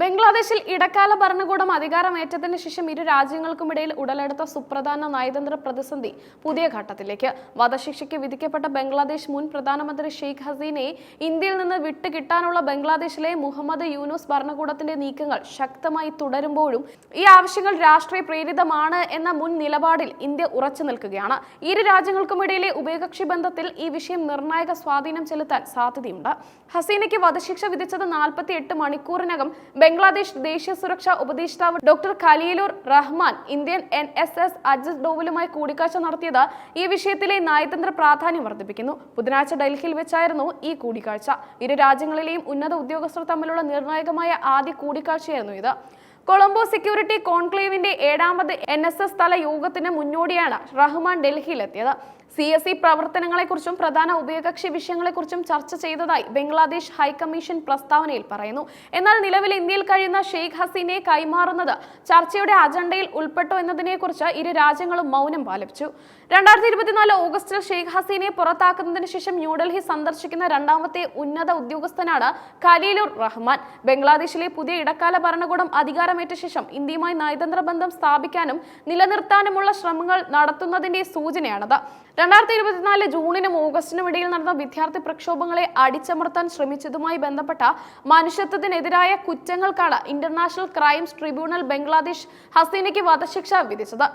ബംഗ്ലാദേശിൽ ഇടക്കാല ഭരണകൂടം അധികാരമേറ്റതിനു ശേഷം ഇരു രാജ്യങ്ങൾക്കുമിടയിൽ ഉടലെടുത്ത സുപ്രധാന നയതന്ത്ര പ്രതിസന്ധി പുതിയ ഘട്ടത്തിലേക്ക്. വധശിക്ഷയ്ക്ക് വിധിക്കപ്പെട്ട ബംഗ്ലാദേശ് മുൻ പ്രധാനമന്ത്രി ഷെയ്ഖ് ഹസീനയെ ഇന്ത്യയിൽ നിന്ന് വിട്ടുകിട്ടാനുള്ള ബംഗ്ലാദേശിലെ മുഹമ്മദ് യൂനുസ് ഭരണകൂടത്തിന്റെ നീക്കങ്ങൾ ശക്തമായി തുടരുമ്പോഴും ഈ ആവശ്യങ്ങൾ രാഷ്ട്രീയ പ്രേരിതമാണ് എന്ന മുൻ നിലപാടിൽ ഇന്ത്യ ഉറച്ചു നിൽക്കുകയാണ്. ഇരു രാജ്യങ്ങൾക്കുമിടയിലെ ഉഭയകക്ഷി ബന്ധത്തിൽ ഈ വിഷയം നിർണായക സ്വാധീനം ചെലുത്താൻ സാധ്യതയുണ്ട്. ഹസീനയ്ക്ക് വധശിക്ഷ വിധിച്ചത് നാൽപ്പത്തി എട്ട് മണിക്കൂറിനകം ബംഗ്ലാദേശ് ദേശീയ സുരക്ഷാ ഉപദേഷ്ടാവ് doctor Khalilur Rahman Indian N S S Ajit ഡോവലുമായി കൂടിക്കാഴ്ച നടത്തിയത് ഈ വിഷയത്തിലെ നയതന്ത്ര പ്രാധാന്യം വർദ്ധിപ്പിക്കുന്നു. ബുധനാഴ്ച ഡൽഹിയിൽ വെച്ചായിരുന്നു ഈ കൂടിക്കാഴ്ച. ഇരു രാജ്യങ്ങളിലെയും ഉന്നത ഉദ്യോഗസ്ഥർ തമ്മിലുള്ള നിർണായകമായ ആദ്യ കൂടിക്കാഴ്ചയായിരുന്നു ഇത്. കൊളംബോ സെക്യൂരിറ്റി കോൺക്ലേവിന്റെ ഏഴാമത് എൻ എസ് എസ് തല യോഗത്തിന് മുന്നോടിയാണ് റഹ്മാൻ ഡൽഹിയിലെത്തിയത്. സി എസ് ഇ പ്രവർത്തനങ്ങളെക്കുറിച്ചും പ്രധാന ഉഭയകക്ഷി വിഷയങ്ങളെക്കുറിച്ചും ചർച്ച ചെയ്തതായി ബംഗ്ലാദേശ് ഹൈക്കമ്മീഷൻ പ്രസ്താവനയിൽ പറയുന്നു. എന്നാൽ നിലവിൽ ഇന്ത്യയിൽ കഴിയുന്ന ഷെയ്ഖ് ഹസീനെ കൈമാറുന്നത് ചർച്ചയുടെ അജണ്ടയിൽ ഉൾപ്പെട്ടോ എന്നതിനെക്കുറിച്ച് ഇരു രാജ്യങ്ങളും മൗനം പാലിച്ചു രണ്ടായിരത്തി ഇരുപത്തിനാല് ഓഗസ്റ്റിൽ ഷെയ്ഖ് ഹസീനയെ പുറത്താക്കുന്നതിന് ശേഷം ന്യൂഡൽഹി സന്ദർശിക്കുന്ന രണ്ടാമത്തെ ഉന്നത ഉദ്യോഗസ്ഥനാണ് ഖലീലുർ റഹ്മാൻ. ബംഗ്ലാദേശിലെ പുതിയ ഇടക്കാല ഭരണകൂടം അധികാരമേറ്റ ശേഷം ഇന്ത്യയുമായി നയതന്ത്ര ബന്ധം സ്ഥാപിക്കാനും നിലനിർത്താനുമുള്ള ശ്രമങ്ങൾ നടത്തുന്നതിന്റെ സൂചനയാണത്. രണ്ടായിരത്തി ഇരുപത്തിനാല് ജൂണിനും ഓഗസ്റ്റിനും ഇടയിൽ നടന്ന വിദ്യാർത്ഥി പ്രക്ഷോഭങ്ങളെ അടിച്ചമർത്താൻ ശ്രമിച്ചതുമായി ബന്ധപ്പെട്ട മനുഷ്യത്വത്തിനെതിരായ കുറ്റങ്ങൾക്കാണ് ഇന്റർനാഷണൽ ക്രൈംസ് ട്രിബ്യൂണൽ ബംഗ്ലാദേശ് ഹസീനയ്ക്ക് വധശിക്ഷ വിധിച്ചത്.